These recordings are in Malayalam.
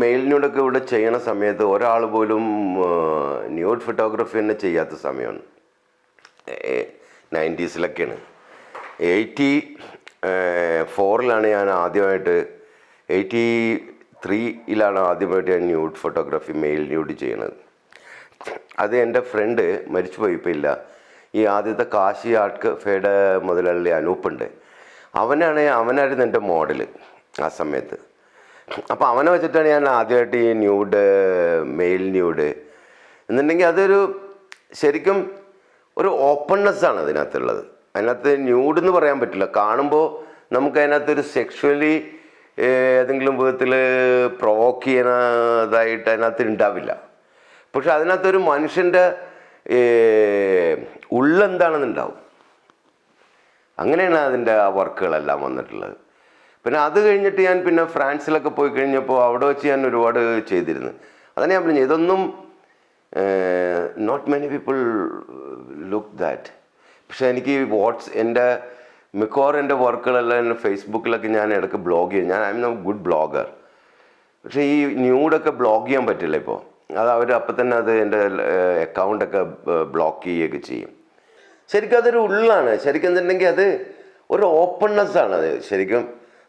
മെയിലിനോടൊക്കെ ഇവിടെ ചെയ്യണ സമയത്ത് ഒരാൾ പോലും ന്യൂഡ് ഫോട്ടോഗ്രാഫി തന്നെ ചെയ്യാത്ത സമയമാണ്. നയന്റീസിലൊക്കെയാണ്. എയ്റ്റി ഫോറിലാണ് ഞാൻ ആദ്യമായിട്ട് എയ്റ്റി ത്രീയിലാണ് ആദ്യമായിട്ട് ഞാൻ ന്യൂഡ് ഫോട്ടോഗ്രാഫി മെയിൽ ന്യൂഡ് ചെയ്യണത്. അത് എന്റെ ഫ്രണ്ട് മരിച്ചു പോയിപ്പോയില്ല ഈ ആദ്യത്തെ കാശി ആർട്ട് കഫേയുടെ മുതലാളി അനൂപ്പുണ്ട്. അവനാണ് അവനായിരുന്നു എന്റെ മോഡൽ ആ സമയത്ത്. അപ്പോൾ അവനെ വെച്ചിട്ടാണ് ഞാൻ ആദ്യമായിട്ട് ഈ ന്യൂഡ് മെയിൽ ന്യൂഡ് എന്നുണ്ടെങ്കിൽ അതൊരു ശരിക്കും ഒരു ഓപ്പൺനെസ് ആണ് അതിനകത്തുള്ളത്. അതിനകത്ത് ന്യൂഡ് എന്ന് പറയാൻ പറ്റില്ല. കാണുമ്പോൾ നമുക്ക് അതിനകത്തൊരു സെക്ഷലി ഏതെങ്കിലും വിധത്തിൽ പ്രൊവോക്ക് ചെയ്യുന്നതായിട്ട് അതിനകത്ത് ഉണ്ടാവില്ല. പക്ഷെ അതിനകത്തൊരു മനുഷ്യന്റെ ഉള്ളെന്താണെന്നുണ്ടാവും അങ്ങനെയാണ് അതിന്റെ ആ വർക്കുകളെല്ലാം വന്നിട്ടുള്ളത്. പിന്നെ അത് കഴിഞ്ഞിട്ട് ഞാൻ പിന്നെ ഫ്രാൻസിലൊക്കെ പോയി കഴിഞ്ഞപ്പോൾ അവിടെ വെച്ച് ഞാൻ ഒരുപാട് ചെയ്തിരുന്നു. അതാണ് ഞാൻ പറഞ്ഞു ഇതൊന്നും not many people look that പക്ഷേ എനിക്ക് വാട്സ് എന്റെ മിക്കവാറും എന്റെ വർക്കുകളെല്ലാം എന്റെ ഫേസ്ബുക്കിലൊക്കെ ഞാൻ ഇടയ്ക്ക് ബ്ലോഗ് ചെയ്യും. ഞാൻ ഐ എം ഗുഡ് ബ്ലോഗർ പക്ഷേ ഈ ന്യൂഡൊക്കെ ബ്ലോഗ് ചെയ്യാൻ പറ്റില്ല ഇപ്പോൾ അത് അവർ അപ്പം തന്നെ അത് എന്റെ അക്കൗണ്ടൊക്കെ ബ്ലോക്ക് ചെയ്യുകയൊക്കെ ചെയ്യും. ശരിക്കും അതൊരു ഉള്ളാണ്. ശരിക്കും എന്തുണ്ടെങ്കിൽ അത് ഒരു ഓപ്പൺനെസ് ആണ് അത്. ശരിക്കും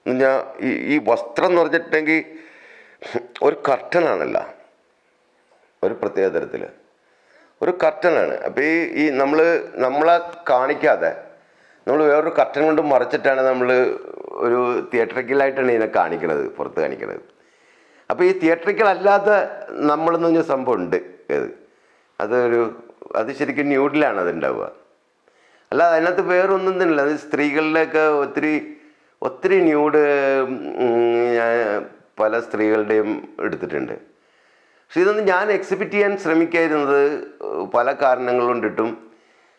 ഞാൻ ഈ ഈ വസ്ത്രം എന്ന് പറഞ്ഞിട്ടുണ്ടെങ്കിൽ ഒരു കർട്ടനാണല്ല. ഒരു പ്രത്യേക തരത്തിൽ ഒരു കർട്ടനാണ്. അപ്പോൾ ഈ ഈ നമ്മൾ നമ്മളെ കാണിക്കാതെ നമ്മൾ വേറൊരു കർട്ടൻ കൊണ്ട് മറച്ചിട്ടാണ് നമ്മൾ ഒരു തിയേറ്ററിക്കലായിട്ടാണ് ഇതിനെ കാണിക്കണത് പുറത്ത് കാണിക്കണത്. അപ്പോൾ ഈ തിയേറ്ററിക്കൽ അല്ലാത്ത നമ്മളെന്ന് പറഞ്ഞ സംഭവം ഉണ്ട് അത് അതൊരു അത് ശരിക്കും ന്യൂഡിലാണ് അത് ഉണ്ടാവുക. അല്ല അതിനകത്ത് വേറൊന്നും തന്നെയല്ല അത് സ്ത്രീകളിലൊക്കെ ഒത്തിരി ഒത്തിരി ന്യൂഡ് ഞാൻ പല സ്ത്രീകളുടെയും എടുത്തിട്ടുണ്ട്. പക്ഷെ ഇതൊന്നും ഞാൻ എക്സിബിറ്റ് ചെയ്യാൻ ശ്രമിക്കായിരുന്നത് പല കാരണങ്ങൾ കൊണ്ടിട്ടും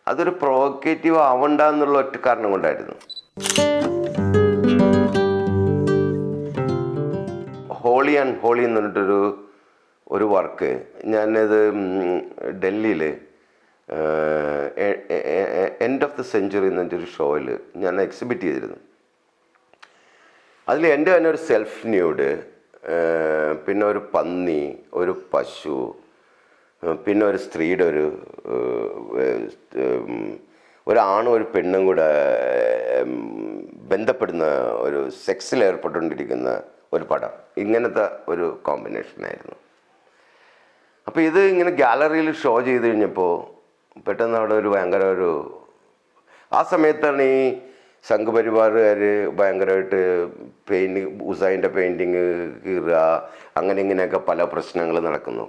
അതൊരു പ്രൊവക്കേറ്റീവ് ആവണ്ട എന്നുള്ള ഒറ്റ കാരണം കൊണ്ടായിരുന്നു. ഹോളി ആൻഡ് ഹോളി എന്ന് പറഞ്ഞിട്ടൊരു ഒരു വർക്ക് ഞാനത് ഡൽഹിയിൽ എൻഡ് ഓഫ് ദ സെഞ്ചുറി എന്നൊരു ഷോയിൽ ഞാൻ എക്സിബിറ്റ് ചെയ്തിരുന്നു. അതിൽ എന്റെ തന്നെ ഒരു സെൽഫ് ന്യൂഡ് പിന്നെ ഒരു പന്നി ഒരു പശു പിന്നെ ഒരു സ്ത്രീയുടെ ഒരു ഒരാണും ഒരു പെണ്ണും കൂടെ ബന്ധപ്പെടുന്ന ഒരു സെക്സിൽ ഏർപ്പെട്ടുകൊണ്ടിരിക്കുന്ന ഒരു പടം. ഇങ്ങനത്തെ ഒരു കോമ്പിനേഷനായിരുന്നു അപ്പോൾ ഇത് ഇങ്ങനെ ഗാലറിയിൽ ഷോ ചെയ്ത് കഴിഞ്ഞപ്പോൾ പെട്ടെന്ന് അവിടെ ഒരു ഭയങ്കര ഒരു ആ സമയത്താണ് ഈ സംഘപരിവാറുകാർ ഭയങ്കരമായിട്ട് പെയിന്റ് ഉസൈന്റെ പെയിന്റിങ് കീറുക അങ്ങനെ ഇങ്ങനെയൊക്കെ പല പ്രശ്നങ്ങൾ നടക്കുന്നു.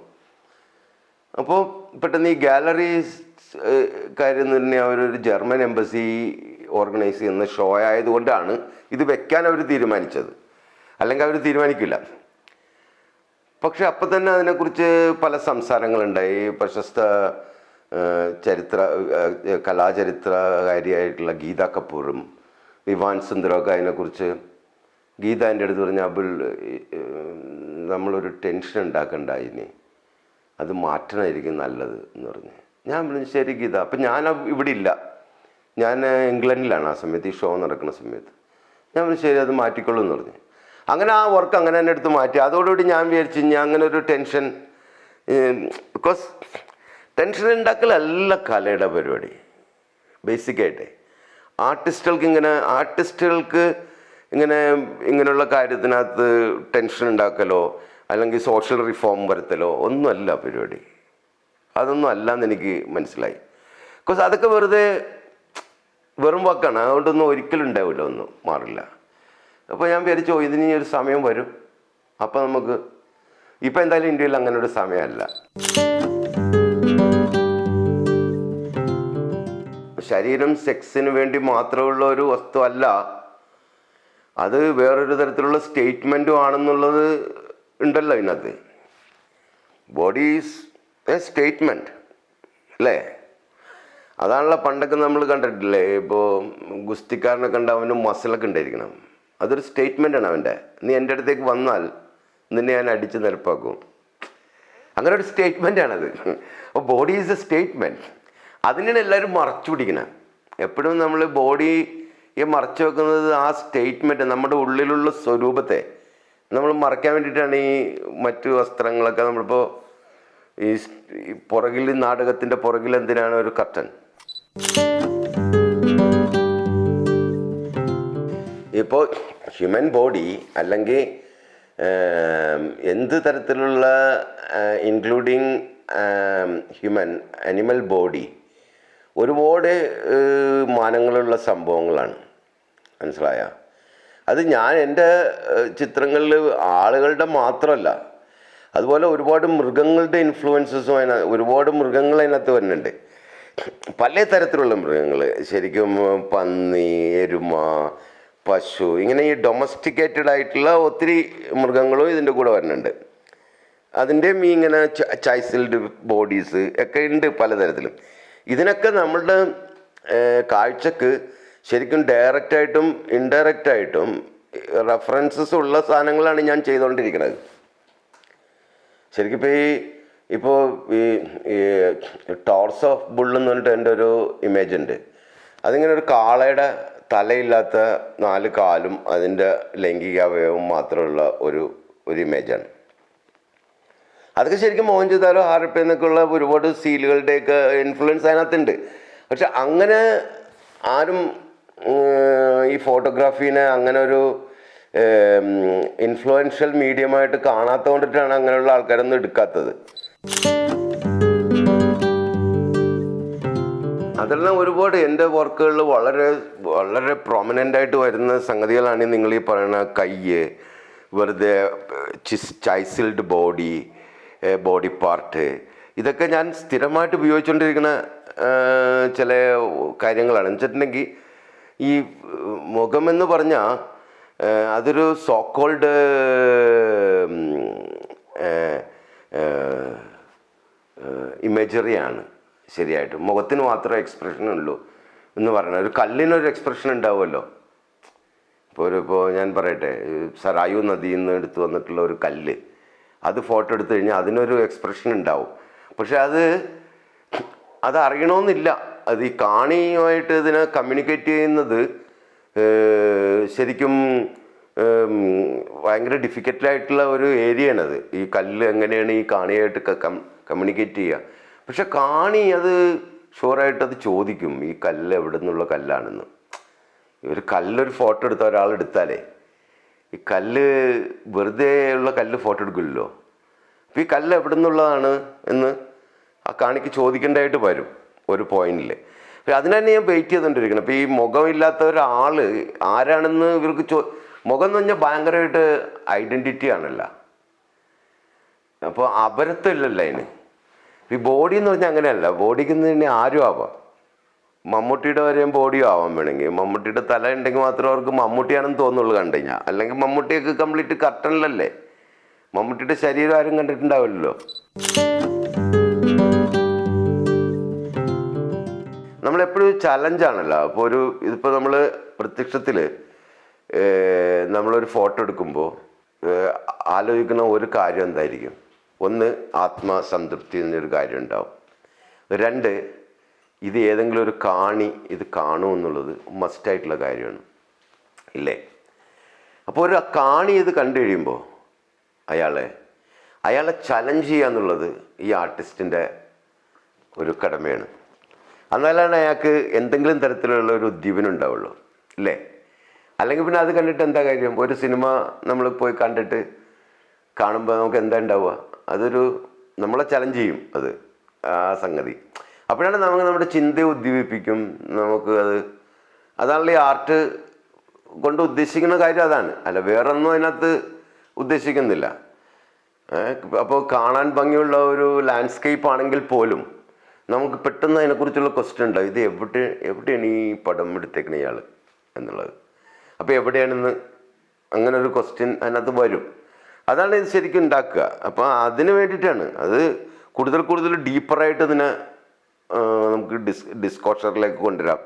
അപ്പോൾ പെട്ടെന്ന് ഈ ഗാലറി കാര്യം തന്നെ അവരൊരു ജർമ്മൻ എംബസി ഓർഗനൈസ് ചെയ്യുന്ന ഷോ ആയതുകൊണ്ടാണ് ഇത് വെക്കാൻ അവർ തീരുമാനിച്ചത്. അല്ലെങ്കിൽ അവർ തീരുമാനിക്കില്ല. പക്ഷെ അപ്പം തന്നെ അതിനെക്കുറിച്ച് പല സംസാരങ്ങളുണ്ടായി. പ്രശസ്ത ചരിത്ര കലാചരിത്രകാരിയായിട്ടുള്ള ഗീത കപൂറും വിവാൻ സുന്ദരമൊക്കെ അതിനെക്കുറിച്ച് ഗീത എന്റെ അടുത്ത് പറഞ്ഞ അബുൽ നമ്മളൊരു ടെൻഷൻ ഉണ്ടാക്കണ്ട ഇനി അത് മാറ്റണമായിരിക്കും നല്ലത് എന്ന് പറഞ്ഞു. ഞാൻ പറഞ്ഞു ശരി ഗീത അപ്പം ഞാൻ ഇവിടെ ഇല്ല. ഞാൻ ഇംഗ്ലണ്ടിലാണ് ആ സമയത്ത് ഈ ഷോ നടക്കുന്ന സമയത്ത്. ഞാൻ പറഞ്ഞു ശരി അത് മാറ്റിക്കൊള്ളൂ എന്ന് പറഞ്ഞു. അങ്ങനെ ആ വർക്ക് അങ്ങനെ തന്നെ എടുത്ത് മാറ്റി. അതോടുകൂടി ഞാൻ വിചാരിച്ചു ഞാൻ അങ്ങനെ ഒരു ടെൻഷൻ ബിക്കോസ് ടെൻഷൻ ഉണ്ടാക്കലല്ല കലയുടെ പരിപാടി. ബേസിക്കായിട്ട് ആർട്ടിസ്റ്റുകൾക്ക് ഇങ്ങനെ ആർട്ടിസ്റ്റുകൾക്ക് ഇങ്ങനെ ഇങ്ങനെയുള്ള കാര്യത്തിനകത്ത് ടെൻഷൻ ഉണ്ടാക്കലോ അല്ലെങ്കിൽ സോഷ്യൽ റിഫോം വരുത്തലോ ഒന്നുമല്ല പരിപാടി. അതൊന്നും അല്ലാന്ന് എനിക്ക് മനസ്സിലായി. ബിക്കോസ് അതൊക്കെ വെറുതെ വെറും വാക്കാണ്. അതുകൊണ്ടൊന്നും ഒരിക്കലും ഉണ്ടാവില്ല ഒന്നും മാറില്ല. അപ്പോൾ ഞാൻ വിചാരിച്ചു "ഓ, ഇതിന് ഒരു സമയം വരും. അപ്പോൾ നമുക്ക് ഇപ്പോൾ എന്തായാലും ഇന്ത്യയിൽ അങ്ങനെ ഒരു സമയമല്ല. ശരീരം സെക്സിന് വേണ്ടി മാത്രമുള്ള ഒരു വസ്തു അല്ല അത് വേറൊരു തരത്തിലുള്ള സ്റ്റേറ്റ്മെന്റും ആണെന്നുള്ളത് ഉണ്ടല്ലോ ഇതിനകത്ത്. ബോഡി ഈസ് എ സ്റ്റേറ്റ്മെന്റ് അല്ലേ? അതാണല്ലോ പണ്ടൊക്കെ നമ്മൾ കണ്ടിട്ടില്ലേ? ഇപ്പോൾ ഗുസ്തിക്കാരനെ കണ്ട അവന് മസിലൊക്കെ ഉണ്ടായിരിക്കണം. അതൊരു സ്റ്റേറ്റ്മെന്റ് ആണ് അവന്റെ. നീ എന്റെ അടുത്തേക്ക് വന്നാൽ നിന്നെ ഞാൻ അടിച്ച് നിരപ്പാക്കും. അങ്ങനെ ഒരു സ്റ്റേറ്റ്മെന്റ് ആണത് അപ്പോൾ ബോഡി ഈസ് എ സ്റ്റേറ്റ്മെന്റ് അതിനാണ് എല്ലാവരും മറച്ചു പിടിക്കുന്നത് എപ്പോഴും നമ്മൾ ബോഡിയെ മറച്ചു വെക്കുന്നത് ആ സ്റ്റേറ്റ്മെന്റ് നമ്മുടെ ഉള്ളിലുള്ള സ്വരൂപത്തെ നമ്മൾ മറയ്ക്കാൻ വേണ്ടിയിട്ടാണ് ഈ മറ്റു വസ്ത്രങ്ങളൊക്കെ നമ്മളിപ്പോൾ ഈ പുറകിൽ നാടകത്തിന്റെ പുറകിൽ എന്തിനാണ് ഒരു കർട്ടൻ ഇപ്പോൾ ഹ്യൂമൻ ബോഡി അല്ലെങ്കിൽ എന്ത് തരത്തിലുള്ള ഇൻക്ലൂഡിങ് ഹ്യൂമൻ അനിമൽ ബോഡി ഒരുപാട് മാനങ്ങളുള്ള സംഭവങ്ങളാണ്. മനസ്സിലായ? അത് ഞാൻ എന്റെ ചിത്രങ്ങളിൽ ആളുകളുടെ മാത്രമല്ല അതുപോലെ ഒരുപാട് മൃഗങ്ങളുടെ ഇൻഫ്ലുവൻസസും അതിന ഒരുപാട് മൃഗങ്ങൾ അതിനകത്ത് വരുന്നുണ്ട്. പല തരത്തിലുള്ള മൃഗങ്ങൾ ശരിക്കും പന്നി എരുമ പശു ഇങ്ങനെ ഈ ഡൊമസ്റ്റിക്കേറ്റഡ് ആയിട്ടുള്ള ഒത്തിരി മൃഗങ്ങളും ഇതിന്റെ കൂടെ വരുന്നുണ്ട്. അതിന്റെയും ഈ ഇങ്ങനെ ചൈസിൽഡ് ബോഡീസ് ഒക്കെ ഉണ്ട് പലതരത്തിലും. ഇതിനൊക്കെ നമ്മളുടെ കാഴ്ചക്ക് ശരിക്കും ഡയറക്റ്റായിട്ടും ഇൻഡയറക്റ്റായിട്ടും റെഫറൻസസ് ഉള്ള സാധനങ്ങളാണ് ഞാൻ ചെയ്തുകൊണ്ടിരിക്കുന്നത് ശരിക്കും ഇപ്പോൾ ഈ ഇപ്പോൾ ഈ ടോർസ് ഓഫ് ബുള്ള് എന്ന് പറഞ്ഞിട്ട് എന്റെ ഒരു ഇമേജ് ഉണ്ട്. അതിങ്ങനെ ഒരു കാളയുടെ തലയില്ലാത്ത നാല് കാലും അതിന്റെ ലൈംഗികാവയവും മാത്രമുള്ള ഒരു ഒരു ഇമേജാണ് അതൊക്കെ ശരിക്കും മോഹൻജദാരോ ഹാരപ്പ എന്നൊക്കെയുള്ള ഒരുപാട് സീലുകളുടെയൊക്കെ ഇൻഫ്ലുവൻസ് അതിനകത്തുണ്ട്. പക്ഷെ അങ്ങനെ ആരും ഈ ഫോട്ടോഗ്രാഫീനെ അങ്ങനെ ഒരു ഇൻഫ്ലുവൻഷ്യൽ മീഡിയമായിട്ട് കാണാത്ത കൊണ്ടിട്ടാണ് അങ്ങനെയുള്ള ആൾക്കാരൊന്നും എടുക്കാത്തത്. അതെല്ലാം ഒരുപാട് എന്റെ വർക്കുകളിൽ വളരെ വളരെ പ്രൊമിനന്റ് ആയിട്ട് വരുന്ന സംഗതികളാണ് നിങ്ങൾ ഈ പറയുന്ന കയ്യ് വെറുതെ ചിസ് ചൈസിൽഡ് ബോഡി ബോഡി പാർട്ട്. ഇതൊക്കെ ഞാൻ സ്ഥിരമായിട്ട് ഉപയോഗിച്ചുകൊണ്ടിരിക്കുന്ന ചില കാര്യങ്ങളാണ്. എന്ന് വെച്ചിട്ടുണ്ടെങ്കിൽ ഈ മുഖമെന്ന് പറഞ്ഞാൽ അതൊരു സോക്കോൾഡ് ഇമേജറിയാണ് ശരിയായിട്ട്. മുഖത്തിന് മാത്രമേ എക്സ്പ്രഷൻ ഉള്ളൂ എന്ന് പറയുന്നത് ഒരു കല്ലിനൊരു എക്സ്പ്രഷൻ ഉണ്ടാവുമല്ലോ. ഇപ്പോൾ ഒരു ഇപ്പോൾ ഞാൻ പറയട്ടെ സരായു നദിയിൽ നിന്ന് എടുത്തു വന്നിട്ടുള്ള ഒരു കല്ല്. അത് ഫോട്ടോ എടുത്തു കഴിഞ്ഞാൽ അതിനൊരു എക്സ്പ്രഷൻ ഉണ്ടാവും. പക്ഷെ അത് അത് അറിയണമെന്നില്ല അത് ഈ കാണിയുമായിട്ട് ഇതിനെ കമ്മ്യൂണിക്കേറ്റ് ചെയ്യുന്നത് ശരിക്കും ഭയങ്കര ഡിഫിക്കൽട്ടായിട്ടുള്ള ഒരു ഏരിയയാണത് ഈ കല്ല് എങ്ങനെയാണ് ഈ കാണിയായിട്ട് കമ്മ്യൂണിക്കേറ്റ് ചെയ്യുക. പക്ഷെ കാണി അത് ഷുവറായിട്ട് അത് ചോദിക്കും ഈ കല്ല് എവിടെ നിന്നുള്ള കല്ലാണെന്ന്. ഒരു കല്ലൊരു ഫോട്ടോ എടുത്ത ഒരാൾ എടുത്താലേ ഈ കല്ല് വെറുതെ ഉള്ള കല്ല് ഫോട്ടോ എടുക്കില്ലല്ലോ. അപ്പോൾ ഈ കല്ല് എവിടെ നിന്നുള്ളതാണ് എന്ന് ആ കാണിക്ക് ചോദിക്കേണ്ടതായിട്ട് വരും ഒരു പോയിന്റിൽ അതിന് തന്നെ ഞാൻ വെയിറ്റ് ചെയ്തുകൊണ്ടിരിക്കണം അപ്പോൾ ഈ മുഖമില്ലാത്ത ഒരാൾ ആരാണെന്ന് ഇവർക്ക് ചോ മുഖം എന്ന് പറഞ്ഞാൽ ഭയങ്കരമായിട്ട് ഐഡന്റിറ്റി ആണല്ലോ. അപ്പോൾ അപരത്വം ഇല്ലല്ലോ അതിന്. ഈ ബോഡി എന്ന് പറഞ്ഞാൽ അങ്ങനെയല്ല. ബോഡിക്ക് തന്നെ ആരും ആവാം. മമ്മൂട്ടിയുടെ വരെയും ബോഡിയോ ആവാൻ വേണമെങ്കിൽ. മമ്മൂട്ടിയുടെ തല ഉണ്ടെങ്കിൽ മാത്രമേ അവർക്ക് മമ്മൂട്ടിയാണെന്ന് തോന്നുള്ളൂ കണ്ടു കഴിഞ്ഞാൽ. അല്ലെങ്കിൽ മമ്മൂട്ടിയൊക്കെ കംപ്ലീറ്റ് കർട്ടനിലല്ലേ മമ്മൂട്ടിയുടെ ശരീരം ആരും കണ്ടിട്ടുണ്ടാവില്ലല്ലോ. നമ്മളെപ്പോഴും ചലഞ്ചാണല്ലോ അപ്പോൾ ഒരു ഇതിപ്പോൾ നമ്മൾ പ്രത്യക്ഷത്തിൽ നമ്മളൊരു ഫോട്ടോ എടുക്കുമ്പോൾ ആലോചിക്കുന്ന ഒരു കാര്യം എന്തായിരിക്കും? ഒന്ന് ആത്മസംതൃപ്തി എന്നൊരു കാര്യം ഉണ്ടാവും. രണ്ട് ഇത് ഏതെങ്കിലും ഒരു കാണി ഇത് കാണുമെന്നുള്ളത് മസ്റ്റായിട്ടുള്ള കാര്യമാണ്. ഇല്ലേ? അപ്പോൾ ഒരു കാണി ഇത് കണ്ടു കഴിയുമ്പോൾ അയാളെ അയാളെ ചലഞ്ച് ചെയ്യുക എന്നുള്ളത് ഈ ആർട്ടിസ്റ്റിന്റെ ഒരു കടമയാണ്. എന്നാലാണ് അയാൾക്ക് എന്തെങ്കിലും തരത്തിലുള്ള ഒരു ഉദ്ദീപനം ഉണ്ടാവുള്ളൂ. ഇല്ലേ? അല്ലെങ്കിൽ പിന്നെ അത് കണ്ടിട്ട് എന്താ കാര്യം? ഒരു സിനിമ നമ്മൾ പോയി കണ്ടിട്ട് കാണുമ്പോൾ നമുക്ക് എന്താ ഉണ്ടാവുക? അതൊരു നമ്മളെ ചലഞ്ച് ചെയ്യും അത് ആ സംഗതി. അപ്പോഴാണ് നമുക്ക് നമ്മുടെ ചിന്തയെ ഉദ്ദീപിപ്പിക്കും. നമുക്ക് അത് അതാണല്ലോ ഈ ആർട്ട് കൊണ്ട് ഉദ്ദേശിക്കുന്ന കാര്യം അതാണ്. അല്ല വേറൊന്നും അതിനകത്ത് ഉദ്ദേശിക്കുന്നില്ല. അപ്പോൾ കാണാൻ ഭംഗിയുള്ള ഒരു ലാൻഡ്സ്കേപ്പ് ആണെങ്കിൽ പോലും നമുക്ക് പെട്ടെന്ന് അതിനെക്കുറിച്ചുള്ള ക്വസ്റ്റ്യൻ ഉണ്ടാവും. ഇത് എവിടെ എവിടെയാണ് ഈ പടം എടുത്തേക്കണ ഇയാൾ എന്നുള്ളത്. അപ്പോൾ എവിടെയാണെന്ന് അങ്ങനെ ഒരു ക്വസ്റ്റ്യൻ അതിനകത്ത് വരും. അതാണ് ഇത് ശരിക്കും ഉണ്ടാക്കുക. അപ്പോൾ അതിന് വേണ്ടിയിട്ടാണ്. അത് കൂടുതൽ കൂടുതൽ ഡീപ്പറായിട്ട് ഇതിനെ നമുക്ക് ഡിസ് ഡിസ്കോഷറിലേക്ക് കൊണ്ടുവരാം.